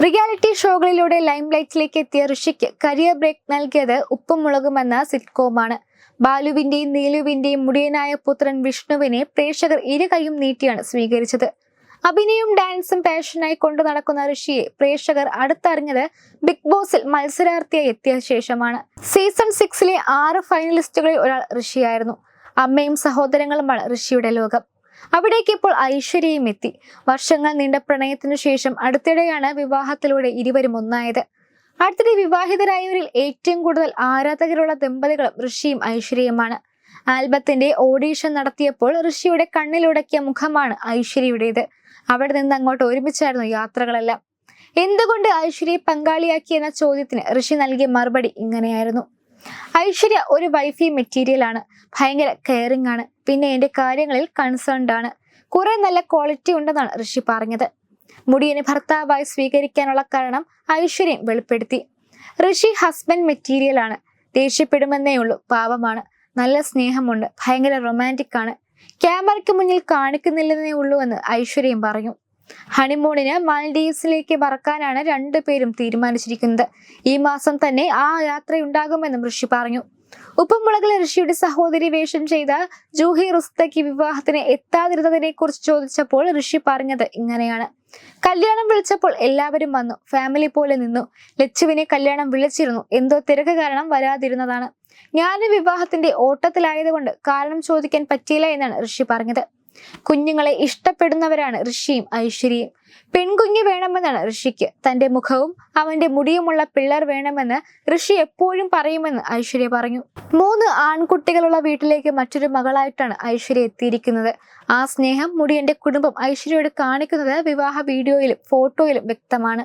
Reality ഷോകളിലൂടെ ലൈംലൈറ്റിലേക്ക് എത്തിയ ഋഷിക്ക് career break നൽകിയത് ഉപ്പും മുളകും എന്ന സിറ്റ്കോമാണ്. ബാലുവിന്റെയും നീലുവിന്റെയും മുടിയനായ പുത്രൻ വിഷ്ണുവിനെ പ്രേക്ഷകർ ഇരു കൈയും നീട്ടിയാണ് സ്വീകരിച്ചത്. അഭിനയവും ഡാൻസും പാഷനായി കൊണ്ടു നടക്കുന്ന ഋഷിയെ പ്രേക്ഷകർ അടുത്തറിഞ്ഞത് ബിഗ് ബോസിൽ മത്സരാർത്ഥിയായി എത്തിയ ശേഷമാണ്. സീസൺ സിക്സിലെ ആറ് ഫൈനലിസ്റ്റുകളിൽ ഒരാൾ ഋഷിയായിരുന്നു. അമ്മയും സഹോദരങ്ങളുമാണ് ഋഷിയുടെ ലോകം. അവിടേക്ക് ഇപ്പോൾ ഐശ്വര്യയും എത്തി. വർഷങ്ങൾ നീണ്ട പ്രണയത്തിനു ശേഷം അടുത്തിടെയാണ് വിവാഹത്തിലൂടെ ഇരുവരും ഒന്നായത്. അടുത്തിടെ വിവാഹിതരായവരിൽ ഏറ്റവും കൂടുതൽ ആരാധകരുള്ള ദമ്പതികളും ഋഷിയും ഐശ്വര്യയുമാണ്. ആൽബത്തിന്റെ ഓഡീഷൻ നടത്തിയപ്പോൾ ഋഷിയുടെ കണ്ണിലുടക്കിയ മുഖമാണ് ഐശ്വര്യയുടേത്. അവിടെ നിന്ന് അങ്ങോട്ട് ഒരുമിച്ചായിരുന്നു യാത്രകളെല്ലാം. എന്തുകൊണ്ട് ഐശ്വര്യയെ പങ്കാളിയാക്കി എന്ന ചോദ്യത്തിന് ഋഷി നൽകിയ മറുപടി ഇങ്ങനെയായിരുന്നു. ഐശ്വര്യ ഒരു വൈഫി മെറ്റീരിയൽ ആണ്. ഭയങ്കര കെയറിംഗ് ആണ്. പിന്നെ എന്റെ കാര്യങ്ങളിൽ കൺസേൺഡ് ആണ്. കുറേ നല്ല ക്വാളിറ്റി ഉണ്ടെന്നാണ് ഋഷി പറഞ്ഞത്. മുടിയനെ ഭർത്താവായി സ്വീകരിക്കാനുള്ള കാരണം ഐശ്വര്യം വെളിപ്പെടുത്തി. ഋഷി ഹസ്ബൻഡ് മെറ്റീരിയൽ ആണ്. ദേഷ്യപ്പെടുമെന്നേ ഉള്ളൂ. പാവമാണ്. നല്ല സ്നേഹമുണ്ട്. ഭയങ്കര റൊമാന്റിക് ആണ്. ക്യാമറയ്ക്ക് മുന്നിൽ കാണിക്കുന്നില്ലെന്നേ ഉള്ളൂ എന്ന് ഐശ്വര്യം പറഞ്ഞു ഹണിമൂണിന് മാൽഡീവ്സിലേക്ക് പറക്കാനാണ് രണ്ടുപേരും തീരുമാനിച്ചിരിക്കുന്നത്. ഈ മാസം തന്നെ ആ യാത്രയുണ്ടാകുമെന്നും ഋഷി പറഞ്ഞു. ഉപ്പുമുളകിലെ ഋഷിയുടെ സഹോദരി വേഷം ചെയ്ത ജൂഹി റുസ്തയ്ക്ക് വിവാഹത്തിന് എത്താതിരുന്നതിനെ കുറിച്ച് ചോദിച്ചപ്പോൾ ഋഷി പറഞ്ഞത് ഇങ്ങനെയാണ്. കല്യാണം വിളിച്ചപ്പോൾ എല്ലാവരും വന്നു. ഫാമിലി പോലെ നിന്നു. ലച്ചുവിനെ കല്യാണം വിളിച്ചിരുന്നു. എന്തോ തിരക്ക് കാരണം വരാതിരുന്നതാണ്. ഞാൻ വിവാഹത്തിന്റെ ഓട്ടത്തിലായതുകൊണ്ട് കാരണം ചോദിക്കാൻ പറ്റിയില്ല എന്നാണ് ഋഷി പറഞ്ഞത്. കുഞ്ഞുങ്ങളെ ഇഷ്ടപ്പെടുന്നവരാണ് ഋഷിയും ഐശ്വര്യയും. പെൺകുഞ്ഞ് വേണമെന്നാണ് ഋഷിക്ക്. തന്റെ മുഖവും അവന്റെ മുടിയുമുള്ള പിള്ളർ വേണമെന്ന് ഋഷി എപ്പോഴും പറയുമെന്ന് ഐശ്വര്യ പറഞ്ഞു. മൂന്ന് ആൺകുട്ടികളുള്ള വീട്ടിലേക്ക് മറ്റൊരു മകളായിട്ടാണ് ഐശ്വര്യ എത്തിയിരിക്കുന്നത്. ആ സ്നേഹം മുടിയന്റെ കുടുംബം ഐശ്വര്യയോട് കാണിക്കുന്നത് വിവാഹ വീഡിയോയിലും ഫോട്ടോയിലും വ്യക്തമാണ്.